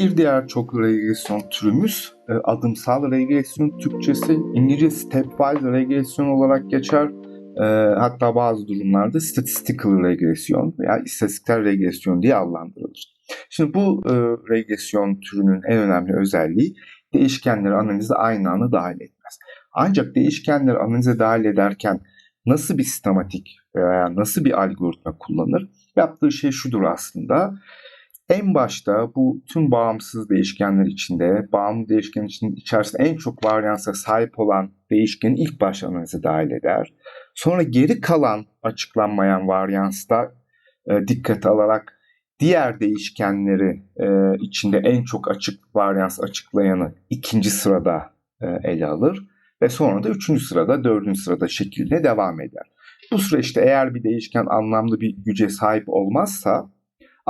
Bir diğer çok regresyon türümüz e, adımsal regresyon Türkçesi İngilizce stepwise regresyon olarak geçer. E, hatta bazı durumlarda statistical regresyon veya istatistiksel regresyon diye adlandırılır. Şimdi bu e, regresyon türünün en önemli özelliği değişkenleri analize aynı anda dahil etmez. Ancak değişkenleri analize dahil ederken nasıl bir sistematik veya nasıl bir algoritma kullanır? Yaptığı şey şudur aslında. En başta bu tüm bağımsız değişkenler içinde, bağımlı değişken için içerisinde en çok varyansa sahip olan değişkeni ilk başta analize dahil eder. Sonra geri kalan açıklanmayan varyansta e, dikkate alarak diğer değişkenleri e, içinde en çok açık varyans açıklayanı ikinci sırada e, ele alır ve sonra da üçüncü sırada, dördüncü sırada şekilde devam eder. Bu süreçte eğer bir değişken anlamlı bir güce sahip olmazsa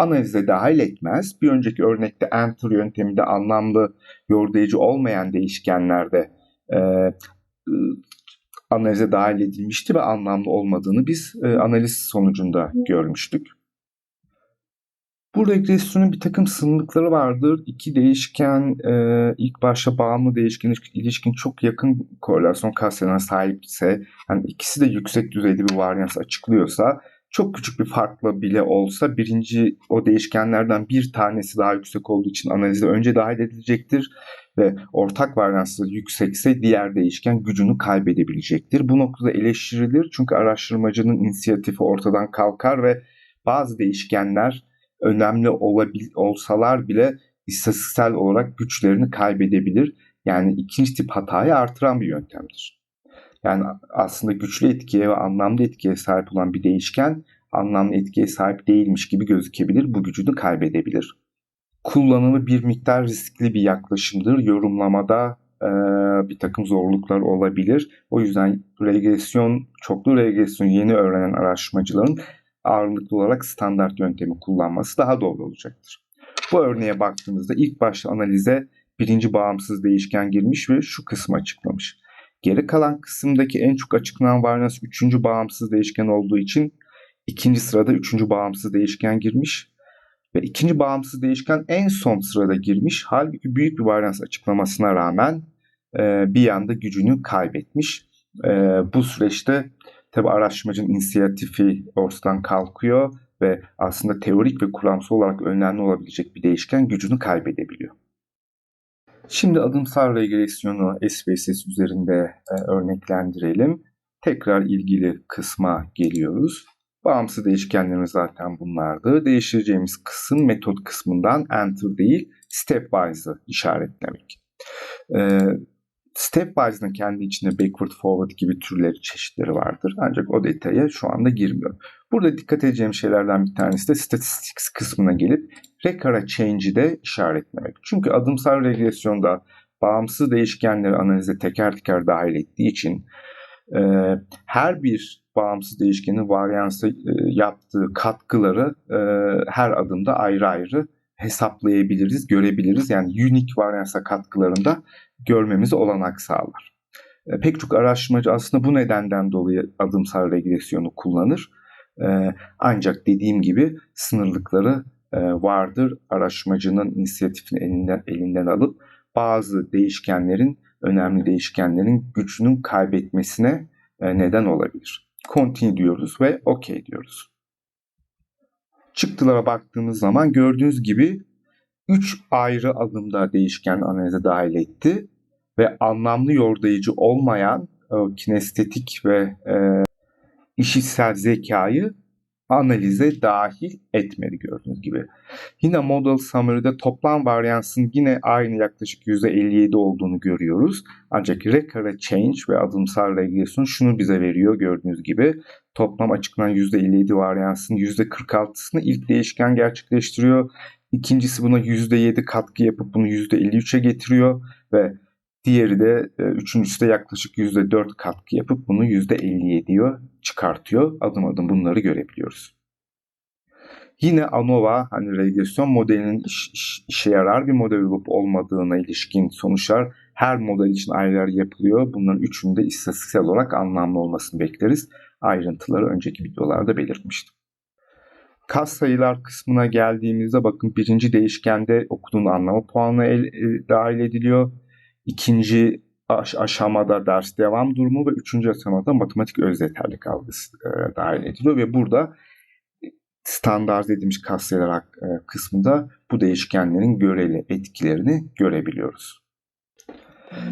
analize dahil etmez. Bir önceki örnekte enter yönteminde anlamlı yordayıcı olmayan değişkenlerde e, analize dahil edilmişti ve anlamlı olmadığını biz e, analiz sonucunda görmüştük. Bu regresyonun bir takım sınırlıkları vardır. İki değişken e, ilk başta bağımlı değişken ilişkin çok yakın korelasyon katsayılarına sahipse, yani ikisi de yüksek düzeyde bir varyans açıklıyorsa, çok küçük bir farkla bile olsa birinci o değişkenlerden bir tanesi daha yüksek olduğu için analize önce dahil edilecektir ve ortak varyansı yüksekse diğer değişken gücünü kaybedebilecektir. Bu noktada eleştirilir çünkü araştırmacının inisiyatifi ortadan kalkar ve bazı değişkenler önemli olabil, olsalar bile istatistiksel olarak güçlerini kaybedebilir. Yani ikinci tip hatayı artıran bir yöntemdir. Yani aslında güçlü etkiye ve anlamlı etkiye sahip olan bir değişken anlamlı etkiye sahip değilmiş gibi gözükebilir. Bu gücünü kaybedebilir. Kullanımı bir miktar riskli bir yaklaşımdır. Yorumlamada e, bir takım zorluklar olabilir. O yüzden regresyon, çoklu regresyon yeni öğrenen araştırmacıların ağırlıklı olarak standart yöntemi kullanması daha doğru olacaktır. Bu örneğe baktığımızda ilk başta analize birinci bağımsız değişken girmiş ve şu kısmı açıklamış. Geri kalan kısımdaki en çok açıklanan varyans üçüncü bağımsız değişken olduğu için ikinci sırada üçüncü bağımsız değişken girmiş. Ve ikinci bağımsız değişken en son sırada girmiş. Halbuki büyük bir varyans açıklamasına rağmen e, bir yanda gücünü kaybetmiş. E, bu süreçte tabi araştırmacının inisiyatifi ortadan kalkıyor ve aslında teorik ve kuramsal olarak önemli olabilecek bir değişken gücünü kaybedebiliyor. Şimdi adımsal regresyonu SPSS üzerinde e, örneklendirelim. Tekrar ilgili kısma geliyoruz. Bağımsız değişkenlerimiz zaten bunlardı. Değiştireceğimiz kısım metot kısmından enter değil stepwise'ı işaretlemek. E, Stepwise'ın kendi içinde backward forward gibi türleri çeşitleri vardır. Ancak o detaya şu anda girmiyor. Burada dikkat edeceğim şeylerden bir tanesi de statistics kısmına gelip rekara change'i de işaretlemek. Çünkü adımsal regresyonda bağımsız değişkenleri analize teker teker dahil ettiği için e, her bir bağımsız değişkenin varyansa e, yaptığı katkıları e, her adımda ayrı ayrı hesaplayabiliriz, görebiliriz. Yani unique varyansa katkılarında görmemize olanak sağlar. E, pek çok araştırmacı aslında bu nedenden dolayı adımsal regresyonu kullanır. E, ancak dediğim gibi sınırlıkları e, vardır. Araştırmacının inisiyatifini elinden, elinden alıp bazı değişkenlerin, önemli değişkenlerin gücünün kaybetmesine neden olabilir. Continue diyoruz ve OK diyoruz. Çıktılara baktığımız zaman gördüğünüz gibi 3 ayrı adımda değişken analize dahil etti ve anlamlı yordayıcı olmayan e, kinestetik ve e, işitsel zekayı analize dahil etmedi gördüğünüz gibi. Yine model summary'de toplam varyansın yine aynı yaklaşık %57 olduğunu görüyoruz. Ancak recurrent change ve adımsal regresyon şunu bize veriyor gördüğünüz gibi. Toplam açıklanan %57 varyansın %46'sını ilk değişken gerçekleştiriyor. İkincisi buna %7 katkı yapıp bunu %53'e getiriyor ve diğeri de e, üçüncüsü de yaklaşık %4 katkı yapıp bunu %57'ye çıkartıyor. Adım adım bunları görebiliyoruz. Yine ANOVA hani regresyon modelinin iş, iş, işe yarar bir model olup olmadığına ilişkin sonuçlar her model için ayrı ayrı yapılıyor. Bunların üçünde istatistiksel olarak anlamlı olmasını bekleriz. Ayrıntıları önceki videolarda belirtmiştim. Kas sayılar kısmına geldiğimizde bakın birinci değişkende okuduğun anlamı puanı el, e, dahil ediliyor. İkinci aş- aşamada ders devam durumu ve üçüncü aşamada matematik öz yeterlik algısı e, dahil ediliyor ve burada standart dediğimiz kas sayılar hak- e, kısmında bu değişkenlerin göreli etkilerini görebiliyoruz.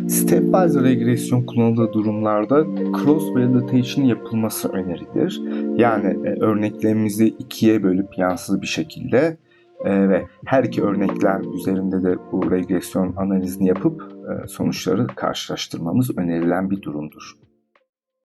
Stepwise regresyon kullanıldığı durumlarda cross validation yapılması önerilir. Yani e, örneklerimizi ikiye bölüp yansız bir şekilde e, ve her iki örnekler üzerinde de bu regresyon analizini yapıp e, sonuçları karşılaştırmamız önerilen bir durumdur.